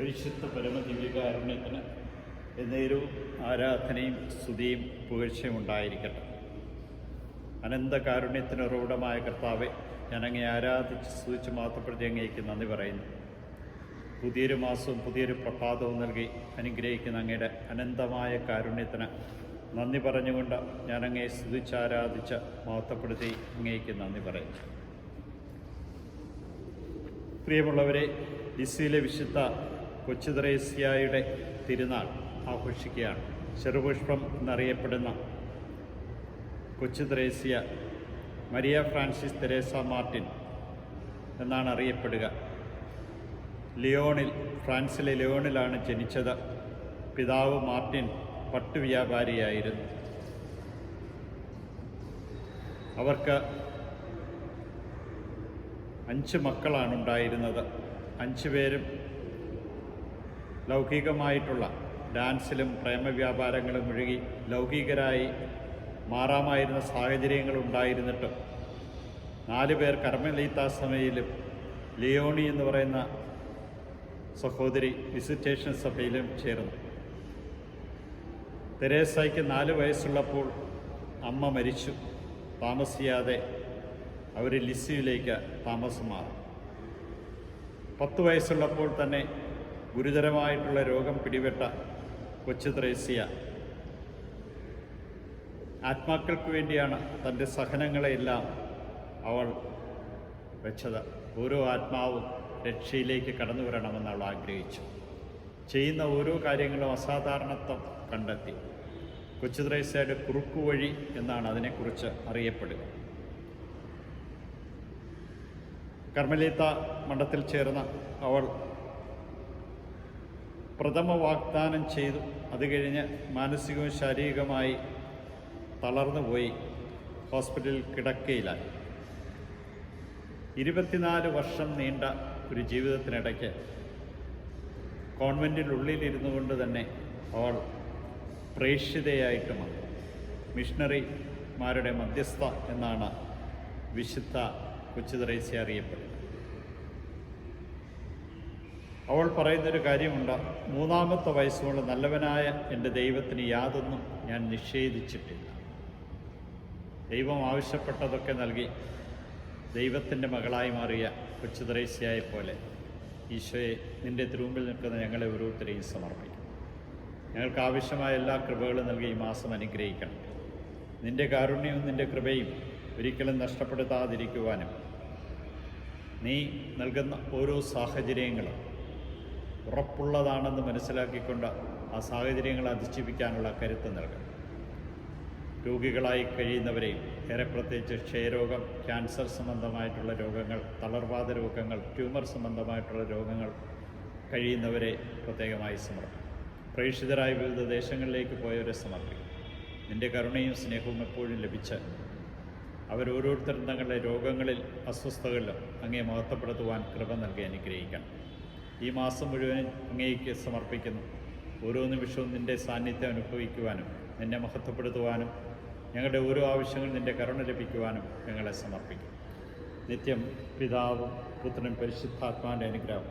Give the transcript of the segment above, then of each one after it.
പരിശുദ്ധ പരമദിവ്യകാരുണ്യത്തിന് എന്നേരവും ആരാധനയും സ്തുതിയും പുകഴ്ചയും ഉണ്ടായിരിക്കട്ടെ. അനന്ത കാരുണ്യത്തിന് ഉറവിടമായ കർത്താവെ ഞാൻ അങ്ങേ ആരാധിച്ച് സ്തുതിച്ച് മാത്രപ്പെടുത്തി അങ്ങേക്ക് നന്ദി പറയുന്നു. പുതിയൊരു മാസവും പുതിയൊരു പ്രഭാതവും നൽകി അനുഗ്രഹിക്കുന്ന അങ്ങയുടെ അനന്തമായ കാരുണ്യത്തിന് നന്ദി പറഞ്ഞുകൊണ്ട് അങ്ങേ സ്തുതിച്ച് ആരാധിച്ച് മഹത്വപ്പെടുത്തി അങ്ങേക്ക് നന്ദി പറയുന്നു. പ്രിയമുള്ളവരെ ലിസിയിലെ വിശുദ്ധ കൊച്ചുത്രേസ്യായുടെ തിരുനാൾ ആഘോഷിക്കുകയാണ്. ചെറുപുഷ്പം എന്നറിയപ്പെടുന്ന Kochu Thresia Maria Francis Teresa Martin എന്നാണ് അറിയപ്പെടുക. ലിയോണിൽ ഫ്രാൻസിലെ ലിയോണിലാണ് ജനിച്ചത്. പിതാവ് മാർട്ടിൻ പട്ടുവ്യാപാരിയായിരുന്നു. അവർക്ക് അഞ്ച് മക്കളാണ് ഉണ്ടായിരുന്നത് അഞ്ച് പേരും ലൗകികമായിട്ടുള്ള ഡാൻസിലും പ്രേമവ്യാപാരങ്ങളും ഒഴുകി ലൗകികരായി മാറാമായിരുന്ന സാഹചര്യങ്ങൾ ഉണ്ടായിരുന്നിട്ടും നാല് പേർ കർമ്മലീത്താസമയിലും ലിയോണി എന്ന് പറയുന്ന സഹോദരി വിസിറ്റേഷൻ സഭയിലും ചേർന്നു. തെരേസായ്ക്ക് നാല് വയസ്സുള്ളപ്പോൾ അമ്മ മരിച്ചു. താമസിയാതെ അവർ ലിസിയിലേക്ക് താമസം മാറി പത്ത് വയസ്സുള്ളപ്പോൾ തന്നെ ഗുരുതരമായിട്ടുള്ള രോഗം പിടിപെട്ട കൊച്ചു ത്രേസ്യ. ആത്മാക്കൾക്ക് വേണ്ടിയാണ് തന്റെ സഹനങ്ങളെയെല്ലാം അവൾ വെച്ചത്. ഓരോ ആത്മാവും രക്ഷയിലേക്ക് കടന്നു വരണമെന്ന് അവൾ ആഗ്രഹിച്ചു. ചെയ്യുന്ന ഓരോ കാര്യങ്ങളും അസാധാരണത്വം കണ്ടെത്തി. കൊച്ചു ത്രേസ്യയുടെ കുറുക്കുവഴി എന്നാണ് അതിനെക്കുറിച്ച് അറിയപ്പെടുക. കർമ്മലീത്ത മഠത്തിൽ ചേർന്ന അവൾ പ്രഥമ വാഗ്ദാനം ചെയ്തു. അത് കഴിഞ്ഞ് മാനസികവും ശാരീരികമായി തളർന്നുപോയി ഹോസ്പിറ്റലിൽ കിടക്കയിലായി. ഇരുപത്തിനാല് വർഷം നീണ്ട ഒരു ജീവിതത്തിനിടയ്ക്ക് കോൺവെന്റിനുള്ളിലിരുന്നു കൊണ്ട് തന്നെ അവൾ പ്രേക്ഷിതയായിട്ട് മാറി. മിഷണറിമാരുടെ മധ്യസ്ഥ എന്നാണ് വിശുദ്ധ കൊച്ചുതറേസ്യ അറിയപ്പെടുന്നത്. അവൾ പറയുന്നൊരു കാര്യമുണ്ട്. മൂന്നാമത്തെ വയസ്സുകൊണ്ട് നല്ലവനായ എന്റെ ദൈവത്തിന് യാതൊന്നും ഞാൻ നിഷേധിച്ചിട്ടില്ല. ദൈവം ആവശ്യപ്പെട്ടതൊക്കെ നൽകി ദൈവത്തിന്റെ മകളായി മാറിയ കൊച്ചുതറേസ്യയെ പോലെ ഈശോയെ നിന്റെ തിരുമുമ്പിൽ നിൽക്കുന്ന ഞങ്ങളെ ഓരോരുത്തരെയും സമർപ്പിക്കും. ഞങ്ങൾക്ക് ആവശ്യമായ എല്ലാ കൃപകളും നൽകി ഈ മാസം അനുഗ്രഹിക്കണം. നിന്റെ കാരുണ്യവും നിന്റെ കൃപയും ഒരിക്കലും നഷ്ടപ്പെടുത്താതിരിക്കുവാനും നീ നൽകുന്ന ഓരോ സാഹചര്യങ്ങളും ഉറപ്പുള്ളതാണെന്ന് മനസ്സിലാക്കിക്കൊണ്ട് ആ സാഹചര്യങ്ങളെ അതിജീവിക്കാനുള്ള കരുത്ത് നൽകണം. രോഗികളായി കഴിയുന്നവരെയും ഏറെ പ്രത്യേകിച്ച് ക്ഷയരോഗം ക്യാൻസർ സംബന്ധമായിട്ടുള്ള രോഗങ്ങൾ തളർവാദ രോഗങ്ങൾ ട്യൂമർ സംബന്ധമായിട്ടുള്ള രോഗങ്ങൾ കഴിയുന്നവരെ പ്രത്യേകമായി സമർപ്പിക്കും പ്രേക്ഷിതരായ വിവിധ ദേശങ്ങളിലേക്ക് പോയവരെ സമർപ്പിക്കും നിന്റെ കരുണയും സ്നേഹവും എപ്പോഴും ലഭിച്ച് അവരോരോരുത്തരും തങ്ങളുടെ രോഗങ്ങളിൽ അസ്വസ്ഥകളിലും അങ്ങേ മഹത്വപ്പെടുത്തുവാൻ കൃപ നൽകി അനുഗ്രഹിക്കണം. ഈ മാസം മുഴുവൻ അങ്ങേക്ക് സമർപ്പിക്കുന്നു. ഓരോ നിമിഷവും നിന്റെ സാന്നിധ്യം അനുഭവിക്കുവാനും നിന്നെ മഹത്വപ്പെടുത്തുവാനും ഞങ്ങളുടെ ഓരോ ആവശ്യങ്ങളും നിന്റെ കരുണ ലഭിക്കുവാനും ഞങ്ങളെ സമർപ്പിക്കും. നിത്യം പിതാവും പുത്രനും പരിശുദ്ധാത്മാവിന്റെ അനുഗ്രഹം.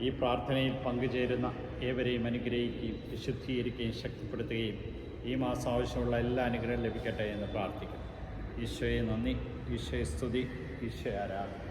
ഈ പ്രാർത്ഥനയിൽ പങ്കുചേരുന്ന ഏവരെയും അനുഗ്രഹിക്കുകയും വിശുദ്ധീകരിക്കുകയും ശക്തിപ്പെടുത്തുകയും ഈ മാസം ആവശ്യമുള്ള എല്ലാ അനുഗ്രഹം ലഭിക്കട്ടെ എന്ന് പ്രാർത്ഥിക്കുന്നു. ഈശോയെ നന്ദി ഈശോയെ സ്തുതി ഈശോ ആരാധന.